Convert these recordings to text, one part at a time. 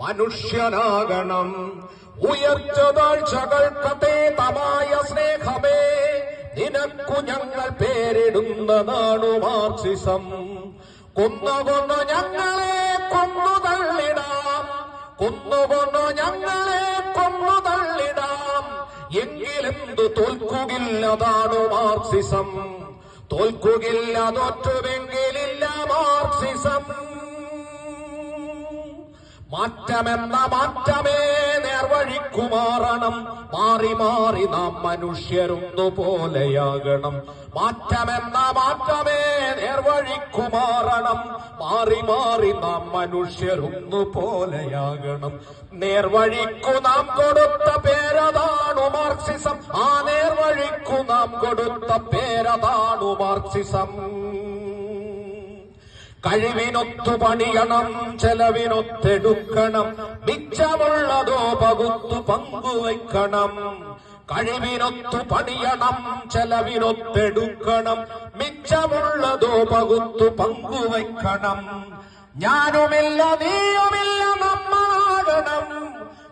മനുഷ്യനാകണം. ഉയർച്ച താഴ്ചകൾക്കതേതമായ സ്നേഹമേ നിനക്കു ഞങ്ങൾ പേരിടുന്നതാണു മാർക്സിസം. കൊന്നുകൊന്നു ഞങ്ങളെ കൊന്നു തള്ളിടാം. കൊന്നുകൊന്നു ഞങ്ങളെ കൊന്നു തള്ളിടാം. എങ്കിലെന്തു തോൽക്കുകില്ലതാണു മാർക്സിസം. തോൽക്കുകില്ല തോറ്റുമെങ്കിലില്ല മാർക്സിസം. മാറ്റമെന്ന മാറ്റമേ നേർവഴിക്കു മാറണം മാറി മാറി നാം മനുഷ്യരൊന്നു പോലെയാകണം. മാറ്റമെന്ന മാറ്റമേ നേർവഴിക്കു മാറണം മാറി മാറി നാം മനുഷ്യരൊന്നു പോലെയാകണം. നേർവഴിക്കു നാം കൊടുത്ത പേരതാണു മാർക്സിസം. ആ നേർവഴിക്കു നാം കൊടുത്ത പേരതാണു മാർക്സിസം. കഴിവിനൊത്തു പണിയണം ചെലവിനൊത്തെടുക്കണം. മിച്ചമുള്ളതോ പകുത്തു പങ്കുവയ്ക്കണം. കഴിവിനൊത്തു പണിയണം ചെലവിനൊത്തെടുക്കണം. മിച്ചമുള്ളതോ പകുത്തു പങ്കുവയ്ക്കണം. ഞാനുമില്ല നീയുമില്ല നമ്മളാകണം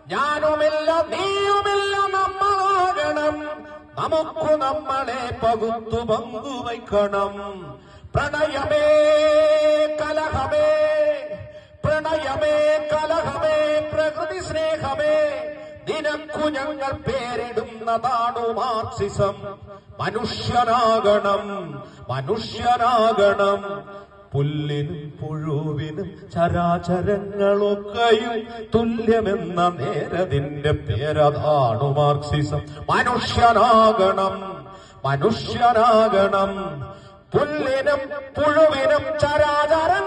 ഞാനുമില്ല നീയുമില്ല നമ്മളാകണം നമുക്ക് നമ്മളെ പകുത്തു പങ്കുവയ്ക്കണം. പ്രണയമേ നിനക്കു ഞങ്ങൾ പേരിടുന്നതാണു മാർക്സിസം. മനുഷ്യനാകണം മനുഷ്യനാകണം. പുല്ലിനും പുഴുവിനും ചരാചരങ്ങളൊക്കെയും തുല്യമെന്ന നേരതിന്റെ പേരതാണു മാർക്സിസം. മനുഷ്യനാകണം മനുഷ്യനാകണം. പുല്ലിനും പുഴുവിനും ചരാചരങ്ങളൊക്കെയും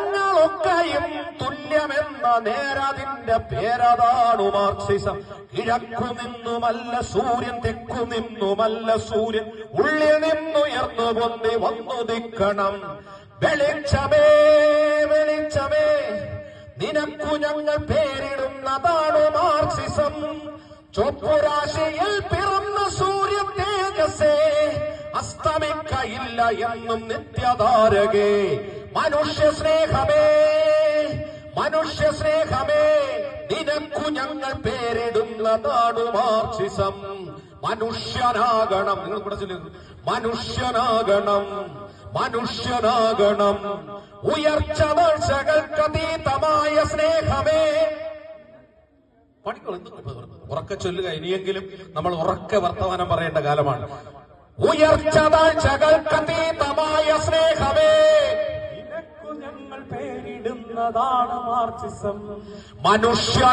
തുല്യമെന്ന നേരതിന്റെ പേരതാണു മാർക്സിസം. കിഴക്കു നിന്നുമല്ല സൂര്യൻ തെക്കു നിന്നുമല്ല സൂര്യൻ. ഉള്ളിൽ നിന്നുയർന്നു പൊന്തി വന്നു ദിക്കണം വെളിച്ചമേ വെളിച്ചമേ നിനക്കു ഞങ്ങൾ പേരിടുന്നതാണ് മാർക്സിസം ചൊപ്പുരാശിയിൽ പിറന്ന സൂര്യ തേജസേ അസ്തമിക്കയില്ല എന്നും നിത്യതാരകേ മനുഷ്യ സ്നേഹമേ നിനക്കു ഞങ്ങൾ പേരിടുന്നതാണു മാർക്സിസം. മനുഷ്യനാകണം. നിങ്ങൾ കൂടെ ചൊല്ലുക മനുഷ്യനാകണം. മനുഷ്യനാകണം. ഉയർച്ച ദർശകൾക്കതീതമായ സ്നേഹമേ. പണിക്കോളൂ ഉറക്ക ചൊല്ലുക. ഇനിയെങ്കിലും നമ്മൾ ഉറക്കെ വർത്തമാനം പറയേണ്ട കാലമാണ്. ഉയർച്ച താഴ്ചകൾക്കതീതമായ സ്നേഹമേ. ഞങ്ങൾ പേരിടുന്നതാണ് മാർക്സിസം. മനുഷ്യ